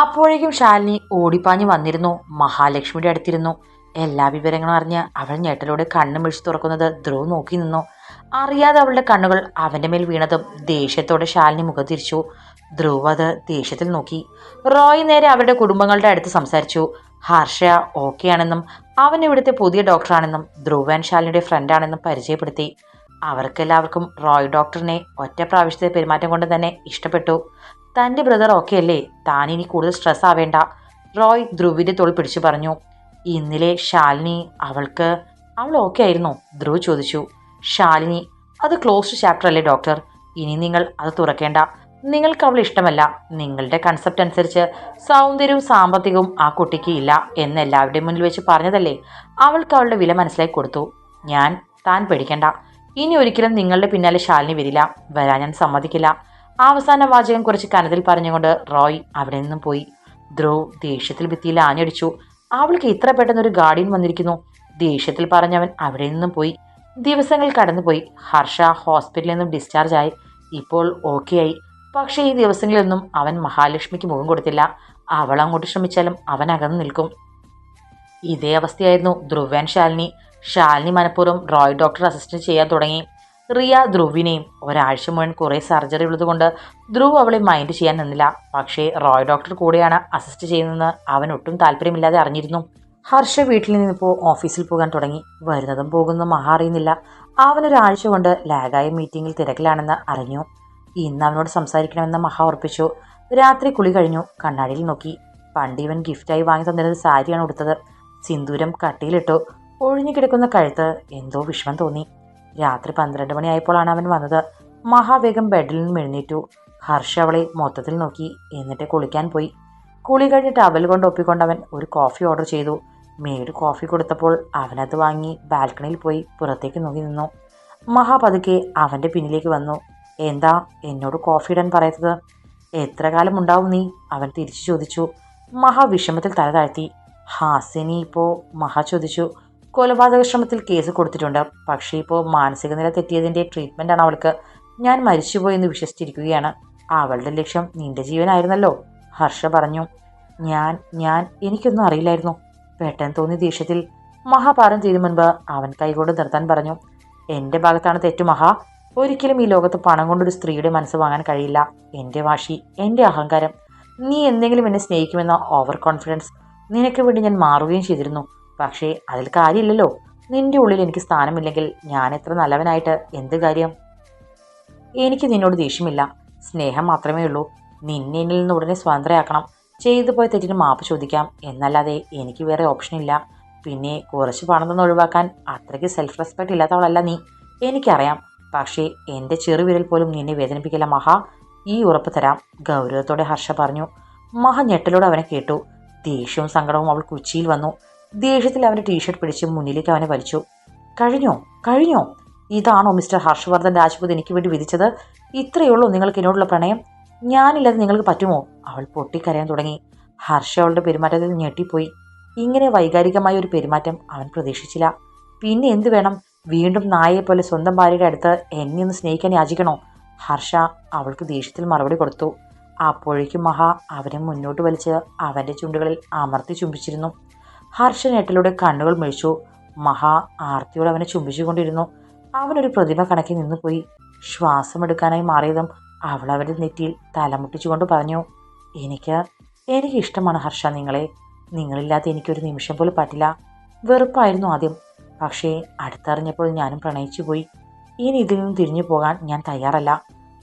അപ്പോഴേക്കും ശാലിനി ഓടിപ്പാഞ്ഞു വന്നിരുന്നു. മഹാലക്ഷ്മിയുടെ അടുത്തിരുന്നു. എല്ലാ വിവരങ്ങളും അറിഞ്ഞ് അവൾ ഞെട്ടലോടെ കണ്ണു മിഴിച്ചു തുറക്കുന്നത് ധ്രുവ് നോക്കി നിന്നു. അറിയാതെ അവളുടെ കണ്ണുകൾ അവന്റെ മേൽ വീണതും ദേഷ്യത്തോടെ ശാലിനി മുഖം തിരിച്ചു. ധ്രുവ് അത് ദേഷ്യത്തിൽ നോക്കി. റോയ് നേരെ അവരുടെ കുടുംബങ്ങളുടെ അടുത്ത് സംസാരിച്ചു. ഹർഷ ഓക്കെ ആണെന്നും അവൻ ഇവിടുത്തെ പുതിയ ഡോക്ടറാണെന്നും ധ്രുവ് ആൻഡ് ശാലിനിയുടെ ഫ്രണ്ടാണെന്നും പരിചയപ്പെടുത്തി. അവർക്കെല്ലാവർക്കും റോയ് ഡോക്ടറിനെ ഒറ്റ പ്രാവശ്യത്തെ പെരുമാറ്റം കൊണ്ട് തന്നെ ഇഷ്ടപ്പെട്ടു. തന്റെ ബ്രദർ ഓക്കെ അല്ലേ? താൻ ഇനി കൂടുതൽ സ്ട്രെസ് ആവേണ്ട. റോയ് ധ്രുവിന്റെ തോൾ പിടിച്ചു പറഞ്ഞു. ഇന്നലെ ശാലിനി അവൾക്ക് അവൾ ഓക്കെ ആയിരുന്നു ധ്രുവ് ചോദിച്ചു. ശാലിനി അത് ക്ലോസ്ഡ് ചാപ്റ്റർ അല്ലേ ഡോക്ടർ ഇനി നിങ്ങൾ അത് തുറക്കേണ്ട. നിങ്ങൾക്ക് അവൾ ഇഷ്ടമല്ല. നിങ്ങളുടെ കൺസെപ്റ്റ് അനുസരിച്ച് സൗന്ദര്യവും സാമ്പത്തികവും ആ കുട്ടിക്ക് ഇല്ല എന്ന് എല്ലാവരുടെയും മുന്നിൽ വെച്ച് പറഞ്ഞതല്ലേ? അവൾക്ക് അവളുടെ വില മനസ്സിലാക്കി കൊടുത്തു. ഞാൻ താൻ പേടിക്കണ്ട. ഇനി ഒരിക്കലും നിങ്ങളുടെ പിന്നാലെ ശാലിനി വരില്ല. വരാൻ ഞാൻ സമ്മതിക്കില്ല. അവസാന വാചകം കുറച്ച് കനത്തിൽ പറഞ്ഞുകൊണ്ട് റോയ് അവിടെ നിന്നും പോയി. ധ്രുവ് ദേഷ്യത്തിൽ ഭിത്തിയിൽ ആഞ്ഞടിച്ചു. അവൾക്ക് ഇത്ര പെട്ടെന്ന് ഒരു ഗാർഡിയൻ വന്നിരിക്കുന്നു. ദേഷ്യത്തിൽ പറഞ്ഞവൻ അവിടെ നിന്നും പോയി. ദിവസങ്ങൾ കടന്നുപോയി. ഹർഷ ഹോസ്പിറ്റലിൽ നിന്നും ഡിസ്ചാർജ് ആയി. ഇപ്പോൾ ഓക്കെ ആയി. പക്ഷേ ഈ ദിവസങ്ങളിലൊന്നും അവൻ മഹാലക്ഷ്മിക്ക് മുഖം കൊടുത്തില്ല. അവൾ അങ്ങോട്ട് ശ്രമിച്ചാലും അവൻ അകന്നു നിൽക്കും. ഇതേ അവസ്ഥയായിരുന്നു ധ്രുവൻ ശാലിനി. ശാലിനി മനഃപൂർവം റോയ് ഡോക്ടർ അസിസ്റ്റന്റ് ചെയ്യാൻ തുടങ്ങി. റിയ ധ്രുവിനെയും. ഒരാഴ്ച മുഴുവൻ കുറേ സർജറി ഉള്ളതുകൊണ്ട് ധ്രുവ് അവളെ മൈൻഡ് ചെയ്യാൻ നിന്നില്ല. പക്ഷേ റോയ് ഡോക്ടർ കൂടെയാണ് അസിസ്റ്റ് ചെയ്യുന്നതെന്ന് അവൻ ഒട്ടും താല്പര്യമില്ലാതെ അറിഞ്ഞിരുന്നു. ഹർഷ വീട്ടിൽ നിന്നിപ്പോൾ ഓഫീസിൽ പോകാൻ തുടങ്ങി. വരുന്നതും പോകുന്നതും മഹ അറിയുന്നില്ല. അവനൊരാഴ്ച കൊണ്ട് ലാഗായ മീറ്റിംഗിൽ തിരക്കിലാണെന്ന് അറിഞ്ഞു. ഇന്ന് അവനോട് സംസാരിക്കണമെന്ന് മഹാ ഉറപ്പിച്ചു. രാത്രി കുളി കഴിഞ്ഞു. കണ്ണാടിയിൽ നോക്കി. പണ്ട് ഇവൻ ഗിഫ്റ്റായി വാങ്ങി തന്നിരുന്ന സാരിയാണ് ഉടുത്തത്. സിന്ദൂരം കട്ടിയിലിട്ടു. ഒഴിഞ്ഞു കിടക്കുന്ന കഴുത്ത് എന്തോ വിഷമം തോന്നി. രാത്രി പന്ത്രണ്ട് മണിയായപ്പോഴാണ് അവൻ വന്നത്. മഹാവേഗം ബെഡിൽ നിന്നും എഴുന്നേറ്റു. ഹർഷ അവളെ മൊത്തത്തിൽ നോക്കി. എന്നിട്ട് കുളിക്കാൻ പോയി. കുളി കഴിഞ്ഞിട്ട് ടവൽ കൊണ്ട് ഒപ്പിക്കൊണ്ടവൻ ഒരു കോഫി ഓർഡർ ചെയ്തു. മേഡ് കോഫി കൊടുത്തപ്പോൾ അവനത് വാങ്ങി ബാൽക്കണിയിൽ പോയി പുറത്തേക്ക് നോക്കി നിന്നു. മഹാ പതുക്കെ അവന്റെ പിന്നിലേക്ക് വന്നു. എന്താ എന്നോട് കോഫി ഇടാൻ പറയത്തത്? എത്ര കാലം ഉണ്ടാവും നീ? അവൻ തിരിച്ചു ചോദിച്ചു. മഹാ വിഷമത്തിൽ തല താഴ്ത്തി. ഹാസിനി ഇപ്പോൾ മഹാ ചോദിച്ചു. കൊലപാതക ശ്രമത്തിൽ കേസ് കൊടുത്തിട്ടുണ്ട്. പക്ഷേ ഇപ്പോൾ മാനസിക നില തെറ്റിയതിന്റെ ട്രീറ്റ്മെന്റാണ് അവൾക്ക്. ഞാൻ മരിച്ചുപോയെന്ന് വിശ്വസിച്ചിരിക്കുകയാണ്. അവളുടെ ലക്ഷ്യം നിന്റെ ജീവനായിരുന്നല്ലോ. ഹർഷ പറഞ്ഞു. ഞാൻ ഞാൻ എനിക്കൊന്നും അറിയില്ലായിരുന്നു. പെട്ടെന്ന് തോന്നിയ ദേഷ്യത്തിൽ മഹാ തീരും മുൻപ് അവൻ കൈകൊണ്ട് നിർത്താൻ പറഞ്ഞു. എന്റെ ഭാഗത്താണ് തെറ്റു മഹാ. ഒരിക്കലും ഈ ലോകത്ത് പണം കൊണ്ടൊരു സ്ത്രീയുടെ മനസ്സ് വാങ്ങാൻ കഴിയില്ല. എന്റെ വാശി എന്റെ അഹങ്കാരം. നീ എന്തെങ്കിലും എന്നെ സ്നേഹിക്കുമെന്ന ഓവർ കോൺഫിഡൻസ് നിനക്ക് വേണ്ടി ഞാൻ മാറുകയും ചെയ്തിരുന്നു. പക്ഷേ അതിൽ കാര്യമില്ലല്ലോ. നിന്റെ ഉള്ളിൽ എനിക്ക് സ്ഥാനമില്ലെങ്കിൽ ഞാൻ എത്ര നല്ലവനായിട്ട്? എന്ത് കാര്യം? എനിക്ക് നിന്നോട് ദേഷ്യമില്ല. സ്നേഹം മാത്രമേ ഉള്ളൂ. നിന്നെ എന്നിൽ നിന്ന് ഉടനെ സ്വതന്ത്രയാക്കണം. ചെയ്തു പോയ തെറ്റിന് മാപ്പ് ചോദിക്കാം. എന്നല്ലാതെ എനിക്ക് വേറെ ഓപ്ഷൻ ഇല്ല. പിന്നെ കുറച്ച് പണം തന്നെ ഒഴിവാക്കാൻ അത്രയ്ക്ക് സെൽഫ് റെസ്പെക്റ്റ് ഇല്ലാത്തവളല്ല നീ. എനിക്കറിയാം. പക്ഷേ എന്റെ ചെറുവിരൽ പോലും നിന്നെ വേദനിപ്പിക്കില്ല മഹാ. ഈ ഉറപ്പ് തരാം. ഗൗരവത്തോടെ ഹർഷ പറഞ്ഞു. മഹ ഞെട്ടലോടെ അവനെ കേട്ടു. ദേഷ്യവും സങ്കടവും അവൾ കുച്ചിയിൽ വന്നു. ദേഷ്യത്തിൽ അവന്റെ ടീഷർട്ട് പിടിച്ച് മുന്നിലേക്ക് അവനെ വലിച്ചു. കഴിഞ്ഞോ? കഴിഞ്ഞോ? ഇതാണോ മിസ്റ്റർ ഹർഷവർദ്ധൻ രാജ്പൂത് എനിക്ക് വേണ്ടി വിധിച്ചത്? ഇത്രയേ ഉള്ളൂ നിങ്ങൾക്ക് എന്നോടുള്ള പ്രണയം. ഞാനില്ലാതെ നിങ്ങൾക്ക് പറ്റുമോ? അവൾ പൊട്ടിക്കരയാൻ തുടങ്ങി. ഹർഷ അവളുടെ പെരുമാറ്റത്തിൽ ഞെട്ടിപ്പോയി. ഇങ്ങനെ വൈകാരികമായ ഒരു പെരുമാറ്റം അവൻ പ്രതീക്ഷിച്ചില്ല. പിന്നെ എന്ത് വേണം? വീണ്ടും നായയെ പോലെ സ്വന്തം ഭാര്യയുടെ അടുത്ത് എന്നെ ഒന്ന് സ്നേഹിക്കാൻ യാചിക്കണോ? ഹർഷ അവൾക്ക് ദേഷ്യത്തിൽ മറുപടി കൊടുത്തു. അപ്പോഴേക്കും മഹ അവനെ മുന്നോട്ട് വലിച്ച് അവന്റെ ചുണ്ടുകളിൽ അമർത്തി ചുംബിച്ചിരുന്നു. ഹർഷ ഞെട്ടിലൂടെ കണ്ണുകൾ മിഴിച്ചു മഹാ ആർത്തിയോട് അവനെ ചുംബിച്ചുകൊണ്ടിരുന്നു. അവനൊരു പ്രതിമ കണക്കി നിന്നുപോയി. ശ്വാസമെടുക്കാനായി മാറിയതും അവൾ അവരുടെ നെറ്റിയിൽ തലമുട്ടിച്ചുകൊണ്ട് പറഞ്ഞു എനിക്ക് എനിക്ക് ഇഷ്ടമാണ് ഹർഷ നിങ്ങളെ. നിങ്ങളില്ലാതെ എനിക്കൊരു നിമിഷം പോലും പറ്റില്ല. വെറുപ്പായിരുന്നു ആദ്യം. പക്ഷേ അടുത്തറിഞ്ഞപ്പോൾ ഞാനും പ്രണയിച്ചു പോയി ഇനി ഇതിൽ നിന്നും തിരിഞ്ഞു പോകാൻ ഞാൻ തയ്യാറല്ല.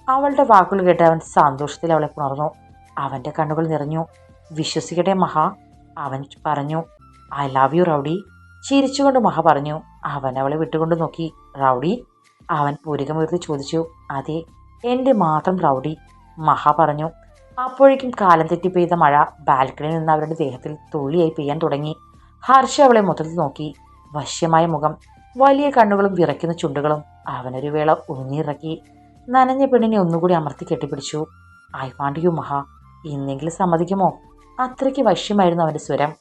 അവളുടെ വാക്കുകൾ കേട്ട് അവൻ സന്തോഷത്തിൽ അവളെ പുണർന്നു. അവന്റെ കണ്ണുകൾ നിറഞ്ഞു. വിശ്വസിക്കട്ടെ മഹാ അവൻ പറഞ്ഞു. I love you rowdy. ചിരിച്ചുകൊണ്ട് മഹ പറഞ്ഞു അവൻ അവളെ വിട്ടുകൊണ്ട് നോക്കി റൗഡി. അവൻ പൂരികമുയർത്തി ചോദിച്ചു അതെ എന്റെ മാത്രം റൗഡി. മഹ പറഞ്ഞു അപ്പോഴേക്കും കാലം തെറ്റി പെയ്ത മഴ ബാൽക്കണിയിൽ നിന്ന് അവരുടെ ദേഹത്തിൽ തുള്ളിയായി പെയ്യാൻ തുടങ്ങി. ഹർഷ അവളെ മൊത്തത്തിൽ നോക്കി വശ്യമായ മുഖം വലിയ കണ്ണുകളും വിറയ്ക്കുന്ന ചുണ്ടുകളും അവനൊരു വേള ഉന്നിറക്കി നനഞ്ഞ പെണ്ണിനെ ഒന്നുകൂടി അമർത്തി കെട്ടിപ്പിടിച്ചു. I want you Maha. ഇന്നെങ്കിലും സമ്മതിക്കുമോ? അത്രയ്ക്ക് വശ്യമായിരുന്നു അവന്റെ സ്വരം.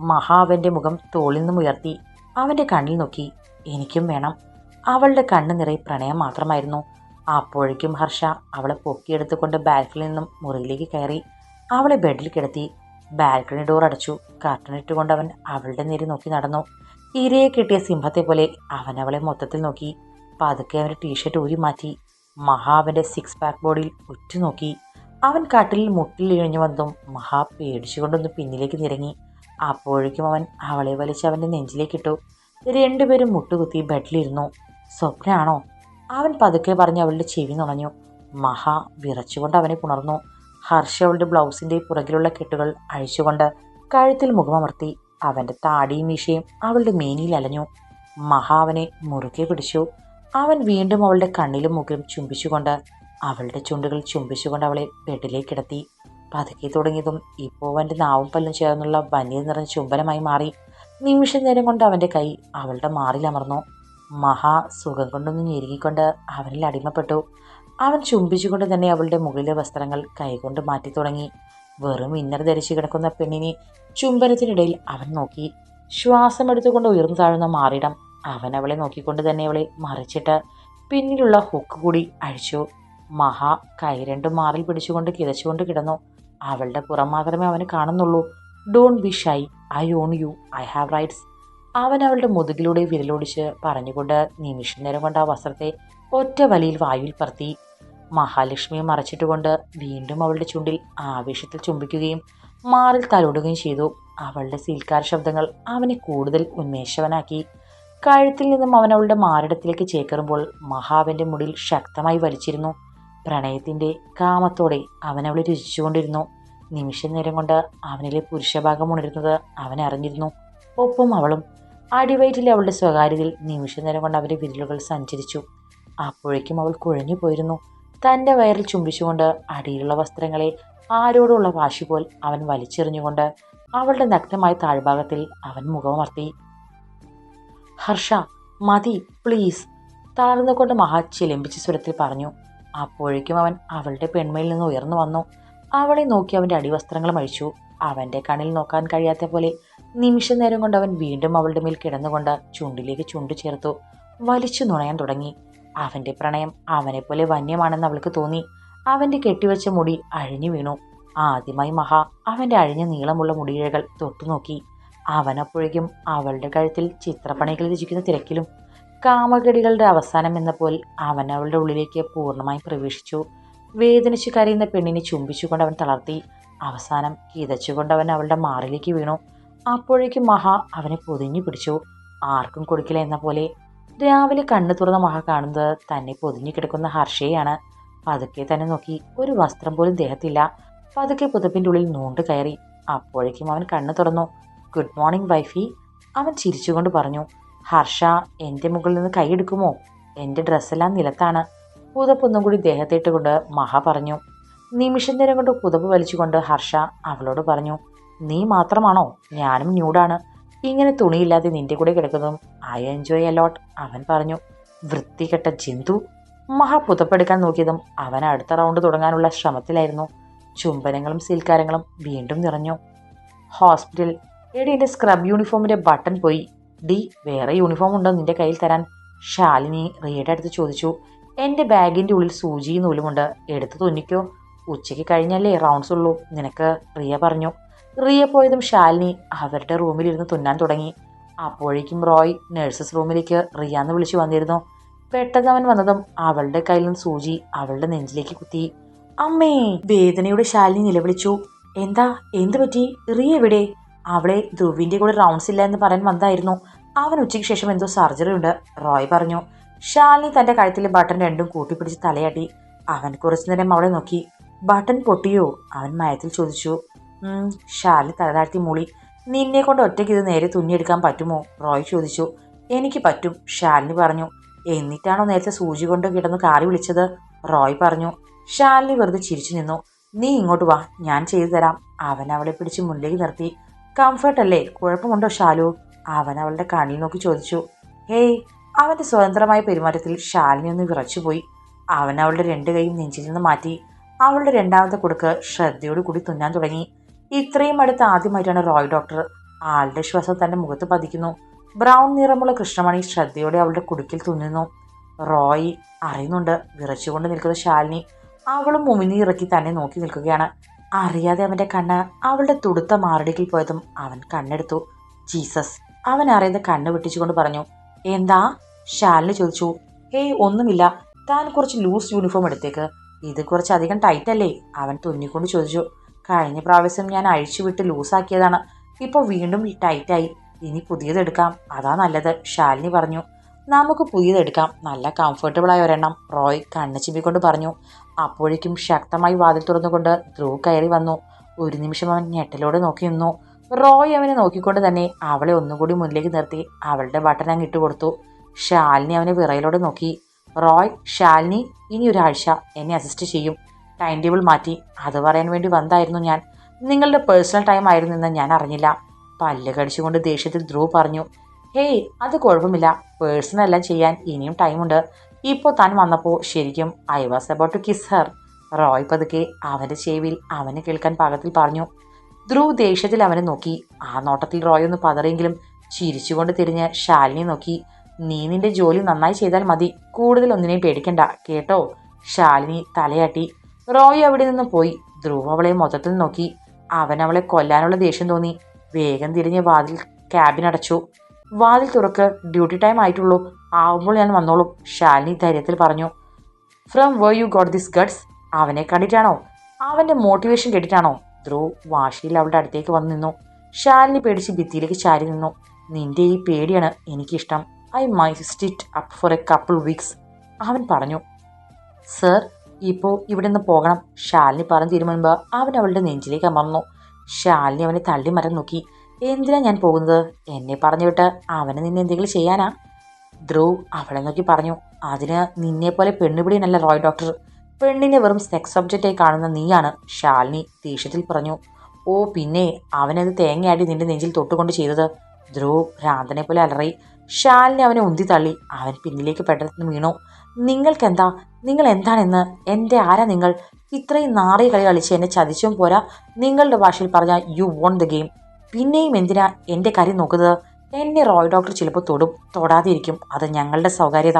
മഹ അവന്റെ മുഖം തോളിൽ നിന്നും ഉയർത്തി അവന്റെ കണ്ണിൽ നോക്കി. എനിക്കും വേണം. അവളുടെ കണ്ണ് നിറയെ പ്രണയം മാത്രമായിരുന്നു. അപ്പോഴേക്കും ഹർഷ അവളെ പൊക്കിയെടുത്തുകൊണ്ട് ബാൽക്കണിൽ നിന്നും മുറിയിലേക്ക് കയറി. അവളെ ബെഡിൽ കിടത്തി. ബാൽക്കണി ഡോർ അടച്ചു. കർട്ടനിട്ടുകൊണ്ട് അവൻ അവളുടെ നേരെ നോക്കി നടന്നു. ഇരയെ കിട്ടിയ സിംഹത്തെ പോലെ അവൻ അവളെ മൊത്തത്തിൽ നോക്കി. പതുക്കെ അവന്റെ ടീഷർട്ട് ഊരി മാറ്റി. മഹാവന്റെ സിക്സ് പാക്ക് ബോഡിയിൽ ഉറ്റുനോക്കി. അവൻ കട്ടിലിൽ മുട്ടിൽ ഇഴഞ്ഞു വന്നതും മഹാ പേടിച്ചുകൊണ്ടൊന്ന് പിന്നിലേക്ക് നിരങ്ങി. അപ്പോഴേക്കും അവൻ അവളെ വലിച്ച് അവന്റെ നെഞ്ചിലേക്കിട്ടു. രണ്ടുപേരും മുട്ടുകുത്തി ബെഡിലിരുന്നു. സ്വപ്നമാണോ അവൻ പതുക്കെ പറഞ്ഞ് അവളുടെ ചെവി നുണഞ്ഞു. മഹാ വിറച്ചുകൊണ്ട് അവനെ പുണർന്നു. ഹർഷ അവളുടെ ബ്ലൗസിന്റെ പുറകിലുള്ള കെട്ടുകൾ അഴിച്ചുകൊണ്ട് കഴുത്തിൽ മുഖമർത്തി അവന്റെ താടിയും മീശയും അവളുടെ മേനിയിൽ അലഞ്ഞു. മഹാ അവനെ മുറുകെ പിടിച്ചു. അവൻ വീണ്ടും അവളുടെ കണ്ണിലും മുഖം ചുംബിച്ചുകൊണ്ട് അവളുടെ ചുണ്ടുകൾ ചുംബിച്ചുകൊണ്ട് അവളെ ബെഡിലേക്ക് കിടത്തി. പതുക്കെ തുടങ്ങിയതും ഇപ്പോൾ അവന്റെ നാവും പല്ലും ചേർന്നുള്ള വന്യ നിറഞ്ഞ ചുംബനമായി മാറി. നിമിഷ നേരം കൊണ്ട് അവന്റെ കൈ അവളുടെ മാറിലമർന്നു മഹാ സുഖം കൊണ്ടൊന്ന് ഞെരുങ്ങിക്കൊണ്ട് അവനിൽ അടിമപ്പെട്ടു. അവൻ ചുംബിച്ചുകൊണ്ട് തന്നെ അവളുടെ മുകളിലെ വസ്ത്രങ്ങൾ കൈകൊണ്ട് മാറ്റി തുടങ്ങി. വെറും ഇന്നർ ധരിച്ചു കിടക്കുന്ന പെണ്ണിനെ ചുംബനത്തിനിടയിൽ അവൻ നോക്കി. ശ്വാസമെടുത്തുകൊണ്ട് ഉയർന്നു താഴുന്ന മാറിയിടം അവൻ അവളെ നോക്കിക്കൊണ്ട് തന്നെ അവളെ മറിച്ചിട്ട് പിന്നിലുള്ള ഹുക്ക് കൂടി അഴിച്ചു. മഹാ കൈ രണ്ടും മാറിൽ പിടിച്ചുകൊണ്ട് കിതച്ചുകൊണ്ട് കിടന്നു. അവളുടെ പുറം മാത്രമേ അവന് കാണുന്നുള്ളൂ. Don't be shy I own you I have rights അവൻ അവളുടെ മുതുകിലൂടെ വിരലോടിച്ച് പറഞ്ഞുകൊണ്ട് നിമിഷ നേരം കൊണ്ട് ആ വസ്ത്രത്തെ ഒറ്റ വലിയിൽ വായുവിൽ പറത്തി മഹാലക്ഷ്മിയെ മറച്ചിട്ടുകൊണ്ട് വീണ്ടും അവളുടെ ചുണ്ടിൽ ആവേശത്തിൽ ചുംബിക്കുകയും മാറിൽ തലോടുകയും ചെയ്തു. അവളുടെ സീൽക്കാർ ശബ്ദങ്ങൾ അവനെ കൂടുതൽ ഉന്മേഷവനാക്കി. കഴുത്തിൽ നിന്നും അവൻ അവളുടെ മാറിടത്തിലേക്ക് ചേക്കറുമ്പോൾ മഹാവന്റെ മുടിയിൽ ശക്തമായി വലിച്ചിരുന്നു. പ്രണയത്തിന്റെ കാമത്തോടെ അവൻ അവളെ രുചിച്ചുകൊണ്ടിരുന്നു. നിമിഷ നേരം കൊണ്ട് അവനിലെ പുരുഷഭാഗം ഉണരുന്നത് അവൻ അറിഞ്ഞിരുന്നു. ഒപ്പം അവളും അടിവയറ്റിലെ അവളുടെ സ്വകാര്യതയിൽ നിമിഷ നേരം കൊണ്ട് അവരുടെ വിരലുകൾ സഞ്ചരിച്ചു. അപ്പോഴേക്കും അവൾ കുഴഞ്ഞു പോയിരുന്നു. തന്റെ വയറിൽ ചുംബിച്ചുകൊണ്ട് അടിയിലുള്ള വസ്ത്രങ്ങളെ ആരോടുള്ള വാശി പോൽ അവൻ വലിച്ചെറിഞ്ഞുകൊണ്ട് അവളുടെ നഗ്നമായ താഴ്ഭാഗത്തിൽ അവൻ മുഖമർത്തി ഹർഷ മതി പ്ലീസ് താഴ്ന്നുകൊണ്ട് മഹാ ചിലമ്പിച്ച സ്വരത്തിൽ പറഞ്ഞു. അപ്പോഴേക്കും അവൻ അവളുടെ പെൺമയിൽ നിന്ന് ഉയർന്നു വന്നു. അവളെ നോക്കി അവന്റെ അടിവസ്ത്രങ്ങളും അഴിച്ചു. അവന്റെ കണ്ണിൽ നോക്കാൻ കഴിയാത്ത പോലെ നിമിഷ നേരം കൊണ്ട് അവൻ വീണ്ടും അവളുടെ മേൽ കിടന്നുകൊണ്ട് ചുണ്ടിലേക്ക് ചുണ്ടു ചേർത്തു. വലിച്ചു നുണയാൻ തുടങ്ങി. അവന്റെ പ്രണയം അവനെപ്പോലെ വന്യമാണെന്ന് അവൾക്ക് തോന്നി. അവന്റെ കെട്ടിവെച്ച മുടി അഴിഞ്ഞു വീണു. ആദ്യമായി മഹാ അവന്റെ അഴിഞ്ഞ നീളമുള്ള മുടിയിഴകൾ തൊട്ടുനോക്കി. അവനപ്പോഴേക്കും അവളുടെ കഴുത്തിൽ ചിത്രപ്പണികൾ രചിക്കുന്ന തിരക്കിലും കാമകടികളുടെ അവസാനം എന്ന പോൽ അവൻ അവളുടെ ഉള്ളിലേക്ക് പൂർണമായി പ്രവേശിച്ചു. വേദനിച്ച് കരയുന്ന പെണ്ണിനെ ചുംബിച്ചുകൊണ്ട് അവൻ തളർത്തി. അവസാനം കിതച്ചുകൊണ്ട് അവൻ അവളുടെ മാറിലേക്ക് വീണു. അപ്പോഴേക്കും മഹ അവനെ പൊതിഞ്ഞു പിടിച്ചു. ആർക്കും കൊടുക്കില്ല എന്ന പോലെ രാവിലെ കണ്ണു തുറന്ന മഹ കാണുന്നത് തന്നെ പൊതിഞ്ഞു കിടക്കുന്ന ഹർഷയെയാണ്. പതുക്കെ തന്നെ നോക്കി. ഒരു വസ്ത്രം പോലും ദേഹത്തില്ല. പതുക്കെ പുതപ്പിന്റെ ഉള്ളിൽ നൂണ്ട് കയറി. അപ്പോഴേക്കും അവൻ കണ്ണു തുറന്നു. ഗുഡ് മോർണിംഗ് വൈഫി അവൻ ചിരിച്ചുകൊണ്ട് പറഞ്ഞു. ഹർഷ എന്റെ മുകളിൽ നിന്ന് കൈയെടുക്കുമോ? എന്റെ ഡ്രസ്സെല്ലാം നിലത്താണ്. പുതപ്പൊന്നും കൂടി ദേഹത്തേട്ട് കൊണ്ട് മഹ പറഞ്ഞു. നിമിഷം നേരം കൊണ്ട് പുതപ്പ് വലിച്ചുകൊണ്ട് ഹർഷ അവളോട് പറഞ്ഞു നീ മാത്രമാണോ? ഞാനും ന്യൂഡാണ് ഇങ്ങനെ തുണിയില്ലാതെ നിന്റെ കൂടെ കിടക്കുന്നതും ഐ എൻജോയ് അലോട്ട് അവൻ പറഞ്ഞു. വൃത്തികെട്ട ജന്തു. മഹ പുതപ്പെടുക്കാൻ നോക്കിയതും അവൻ അടുത്ത റൗണ്ട് തുടങ്ങാനുള്ള ശ്രമത്തിലായിരുന്നു. ചുംബനങ്ങളും സീൽക്കാരങ്ങളും വീണ്ടും നിറഞ്ഞു. ഹോസ്പിറ്റൽ. എടി എന്റെ സ്ക്രബ് യൂണിഫോമിന്റെ ബട്ടൺ പോയി. ഡി വേറെ യൂണിഫോം ഉണ്ടോ നിന്റെ കയ്യിൽ തരാൻ? ശാലിനി റിയയുടെ അടുത്ത് ചോദിച്ചു. എന്റെ ബാഗിന്റെ ഉള്ളിൽ സൂചിയും നൂലുമുണ്ട്. എടുത്ത് തുന്നിക്കോ. ഉച്ചയ്ക്ക് കഴിഞ്ഞല്ലേ റൗണ്ട്സ് ഉള്ളൂ. നിനക്ക് റിയ പറഞ്ഞു. റിയ പോയതും ശാലിനി അവരുടെ റൂമിലിരുന്ന് തുന്നാൻ തുടങ്ങി. അപ്പോഴേക്കും റോയ് നഴ്സസ് റൂമിലേക്ക് റിയ എന്ന് വിളിച്ചു വന്നിരുന്നു. പെട്ടെന്ന് അവൻ വന്നതും അവളുടെ കയ്യിൽ നിന്ന് സൂചി അവളുടെ നെഞ്ചിലേക്ക് കുത്തി. അമ്മേ വേദനയുടെ ശാലിനി നിലവിളിച്ചു. എന്താ? എന്ത് പറ്റി? റിയ എവിടെ? അവളെ ധ്രുവിന്റെ കൂടെ റൗണ്ട്സ് ഇല്ല എന്ന് പറയാൻ വന്നായിരുന്നു. അവൻ ഉച്ചയ്ക്ക് ശേഷം എന്തോ സർജറി ഉണ്ട്. റോയ് പറഞ്ഞു ഷാലിനി തന്റെ കഴുത്തിലെ ബട്ടൺ രണ്ടും കൂട്ടിപ്പിടിച്ച് തലയാട്ടി. അവൻ കുറച്ചു നേരം അവളെ നോക്കി. ബട്ടൺ പൊട്ടിയോ? അവൻ മയത്തിൽ ചോദിച്ചു. ഷാലിനി തലതാഴ്ത്തി മൂളി. നിന്നെ കൊണ്ട് ഒറ്റയ്ക്ക് ഇത് നേരെ തുന്നിയെടുക്കാൻ പറ്റുമോ? റോയ് ചോദിച്ചു. എനിക്ക് പറ്റും ഷാലിനി പറഞ്ഞു. എന്നിട്ടാണോ നേരത്തെ സൂചി കൊണ്ട് കിടന്ന് കാറി വിളിച്ചത്? റോയ് പറഞ്ഞു. ഷാലിനി വെറുതെ ചിരിച്ചു നിന്നു. നീ ഇങ്ങോട്ട് വാ ഞാൻ ചെയ്തു തരാം. അവൻ അവളെ പിടിച്ച് മുന്നിലേക്ക് നിർത്തി. കംഫർട്ട് അല്ലേ? കുഴപ്പമുണ്ടോ ഷാലു? അവൻ അവളുടെ കണ്ണിൽ നോക്കി ചോദിച്ചു. ഹേയ് അവന്റെ സ്വതന്ത്രമായ പെരുമാറ്റത്തിൽ ഷാലിനി ഒന്ന് വിറച്ചുപോയി. അവൻ അവളുടെ രണ്ട് കൈയും നെഞ്ചിൽ നിന്ന് മാറ്റി. അവളുടെ രണ്ടാമത്തെ കുടുക്ക് ശ്രദ്ധയോട് കൂടി തുന്നാൻ തുടങ്ങി. ഇത്രയും അടുത്ത് ആദ്യമായിട്ടാണ് റോയ് ഡോക്ടർ ആളുടെ ശ്വാസം തന്റെ മുഖത്ത് പതിക്കുന്നു. ബ്രൗൺ നിറമുള്ള കൃഷ്ണമണി ശ്രദ്ധയോടെ അവളുടെ കുടുക്കിൽ തുന്നുന്നു. റോയ് അറിയുന്നുണ്ട് വിറച്ചുകൊണ്ട് നിൽക്കുന്ന ശാലിനി അവളും മുമിനി ഇറക്കി തന്നെ നോക്കി നിൽക്കുകയാണ്. അറിയാതെ അവന്റെ കണ്ണ് അവളുടെ തുടുത്ത മാറടിക്കിൽ പോയതും അവൻ കണ്ണെടുത്തു. ജീസസ് അവൻ അറിയാതെ കണ്ണ് വെട്ടിച്ചുകൊണ്ട് പറഞ്ഞു എന്താ? ഷാലിന് ചോദിച്ചു ഹേയ് ഒന്നുമില്ല. താൻ കുറച്ച് ലൂസ് യൂണിഫോം എടുത്തേക്ക്. ഇത് കുറച്ച് അധികം ടൈറ്റ് അല്ലേ? അവൻ തുന്നിക്കൊണ്ട് ചോദിച്ചു കഴിഞ്ഞ പ്രാവശ്യം ഞാൻ അഴിച്ചുവിട്ട് ലൂസാക്കിയതാണ് ഇപ്പോൾ വീണ്ടും ടൈറ്റായി ഇനി പുതിയതെടുക്കാം അതാ നല്ലത് ഷാലിനി പറഞ്ഞു. നമുക്ക് പുതിയതെടുക്കാം നല്ല കംഫർട്ടബിളായ ഒരെണ്ണം റോയ് കണ്ണ് ചിമ്മിക്കൊണ്ട് പറഞ്ഞു. അപ്പോഴേക്കും ശക്തമായി വാതിൽ തുറന്നുകൊണ്ട് ധ്രുവ് കയറി വന്നു. ഒരു നിമിഷം അവൻ ഞെട്ടലോടെ നോക്കി നിന്നു. റോയ് അവനെ നോക്കിക്കൊണ്ട് തന്നെ അവളെ ഒന്നുകൂടി മുന്നിലേക്ക് നിർത്തി അവളുടെ ബട്ടൺ അങ്ങ് ഇട്ടുകൊടുത്തു ഷാലിനി അവനെ വിറയിലൂടെ നോക്കി. റോയ് ഷാലിനി ഇനി ഒരാഴ്ച എന്നെ അസിസ്റ്റ് ചെയ്യും. ടൈം ടേബിൾ മാറ്റി. അത് പറയാൻ വേണ്ടി വന്നായിരുന്നു ഞാൻ. നിങ്ങളുടെ പേഴ്സണൽ ടൈം ആയിരുന്നു ആയിരുന്നെന്ന് ഞാൻ അറിഞ്ഞില്ല. പല്ല് കടിച്ചുകൊണ്ട് ദേഷ്യത്തിൽ ധ്രുവ് പറഞ്ഞു. ഹേയ് അത് കുഴപ്പമില്ല. പേഴ്സണൽ എല്ലാം ചെയ്യാൻ ഇനിയും ടൈമുണ്ട് ഇപ്പോൾ താൻ വന്നപ്പോൾ ശരിക്കും I was about to kiss her Roy പതുക്കെ അവന്റെ ചെവിയിൽ അവന് കേൾക്കാൻ പാകത്തിൽ പറഞ്ഞു. ധ്രുവ് ദേഷ്യത്തിൽ അവനെ നോക്കി. ആ നോട്ടത്തിൽ റോയ് ഒന്ന് പതറിയെങ്കിലും ചിരിച്ചുകൊണ്ട് തിരിഞ്ഞ് ശാലിനി നോക്കി. നീ നിന്റെ ജോലി നന്നായി ചെയ്താൽ മതി. കൂടുതൽ ഒന്നിനെയും പേടിക്കണ്ട. കേട്ടോ? ശാലിനി തലയാട്ടി. റോയ് അവിടെ നിന്ന് പോയി. ധ്രുവ് അവളെ മൊത്തത്തിൽ നോക്കി. അവൻ അവളെ കൊല്ലാനുള്ള ദേഷ്യം തോന്നി. വേഗം തിരിഞ്ഞ് വാതിൽ ക്യാബിൻ അടച്ചു വാതിൽ തുറക്ക് ഡ്യൂട്ടി ടൈം ആയിട്ടുള്ളൂ. ആവുമ്പോൾ ഞാൻ വന്നോളും ശാലിനി ധൈര്യത്തിൽ പറഞ്ഞു. From where you got this guts അവനെ കണ്ടിട്ടാണോ? അവന്റെ മോട്ടിവേഷൻ കേട്ടിട്ടാണോ? ധ്രുവ് വാശിയിൽ അവളുടെ അടുത്തേക്ക് വന്നു നിന്നു. ശാലിനി പേടിച്ച് ഭിത്തിയിലേക്ക് ചാരി നിന്നു. നിന്റെ ഈ പേടിയാണ് എനിക്കിഷ്ടം. I my stick up for a couple weeks അവൻ പറഞ്ഞു സർ ഇപ്പോൾ ഇവിടെ നിന്ന് പോകണം. ശാലിനി പറഞ്ഞു തീരുമാനുമ്പോൾ അവൻ അവളുടെ നെഞ്ചിലേക്ക് അമർന്നു. ശാലിനി അവനെ തള്ളി മരം നോക്കി. എന്തിനാ ഞാൻ പോകുന്നത്? എന്നെ പറഞ്ഞു വിട്ട് അവന് നിന്നെ എന്തെങ്കിലും ചെയ്യാനാ? ധ്രുവ് അവളെ നോക്കി പറഞ്ഞു അതിന് നിന്നെപ്പോലെ പെണ്ണുപിടിയനല്ല റോയ് ഡോക്ടർ. പെണ്ണിനെ വെറും സെക്സ് ഒബ്ജക്റ്റായി കാണുന്ന നീയാണ്. ശാലിനി ദേഷ്യത്തിൽ പറഞ്ഞു ഓ പിന്നെ അവനത് തേങ്ങയാടി നിന്റെ നെഞ്ചിൽ തൊട്ടുകൊണ്ട് ചെയ്തത്. ധ്രുവ് ഭ്രാന്തനെ പോലെ അലറി ശാലിനി അവനെ ഉന്തി തള്ളി. അവൻ പിന്നിലേക്ക് പെട്ടെന്ന് വീണു. നിങ്ങൾക്കെന്താ? നിങ്ങൾ എന്താണെന്ന്? എന്റെ ആരാ നിങ്ങൾ? ഇത്രയും നാറിയ കളി കളിച്ച് എന്നെ ചതിച്ചും പോരാ. നിങ്ങളുടെ ഭാഷയിൽ പറഞ്ഞ യു വോൺ ദ ഗെയിം പിന്നെയും എന്തിനാ എന്റെ കാര്യം നോക്കുന്നത്? എന്നെ റോയ് ഡോക്ടർ ചിലപ്പോൾ തൊടും തൊടാതിരിക്കും. അത് ഞങ്ങളുടെ സ്വകാര്യത.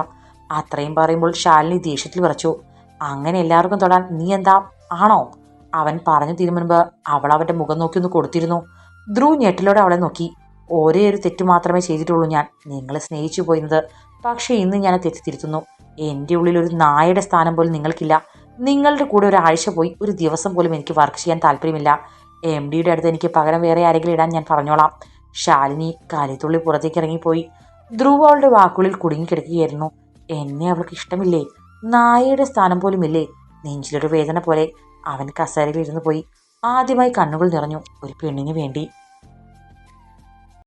അത്രയും പറയുമ്പോൾ ശാലിനി ദേഷ്യത്തിൽ വിറച്ചു. അങ്ങനെ എല്ലാവർക്കും തൊടാൻ നീ എന്താ? ആണോ? അവൻ പറഞ്ഞു തീരും മുൻപ് അവൾ അവന്റെ മുഖം നോക്കി ഒന്ന് കൊടുത്തിരുന്നു. ധ്രുവ് ഞെട്ടിലോടെ അവളെ നോക്കി. ഒരേ ഒരു തെറ്റ് മാത്രമേ ചെയ്തിട്ടുള്ളൂ ഞാൻ. നിങ്ങളെ സ്നേഹിച്ചു പോയിരുന്നത്. പക്ഷേ ഇന്ന് ഞാൻ തെറ്റ് തിരുത്തുന്നു. എന്റെ ഉള്ളിൽ ഒരു നായയുടെ സ്ഥാനം പോലും നിങ്ങൾക്കില്ല. നിങ്ങളുടെ കൂടെ ഒരാഴ്ച പോയി ഒരു ദിവസം പോലും എനിക്ക് വർക്ക് ചെയ്യാൻ താല്പര്യമില്ല. എം ഡിയുടെ അടുത്ത് എനിക്ക് പകരം വേറെ ആരെങ്കിലും ഇടാൻ ഞാൻ പറഞ്ഞോളാം. ശാലിനി കാലിത്തുള്ളി പുറത്തേക്ക് ഇറങ്ങിപ്പോയി. ധ്രുവ അവളുടെ വാക്കുകളിൽ കുടുങ്ങിക്കിടക്കുകയായിരുന്നു. എന്നെ അവൾക്ക് ഇഷ്ടമില്ലേ? നായയുടെ സ്ഥാനം പോലും ഇല്ലേ നെഞ്ചിലൊരു വേദന പോലെ അവൻ കസേരയിൽ ഇരുന്ന് പോയി. ആദ്യമായി കണ്ണുകൾ നിറഞ്ഞു. ഒരു പെണ്ണിന് വേണ്ടി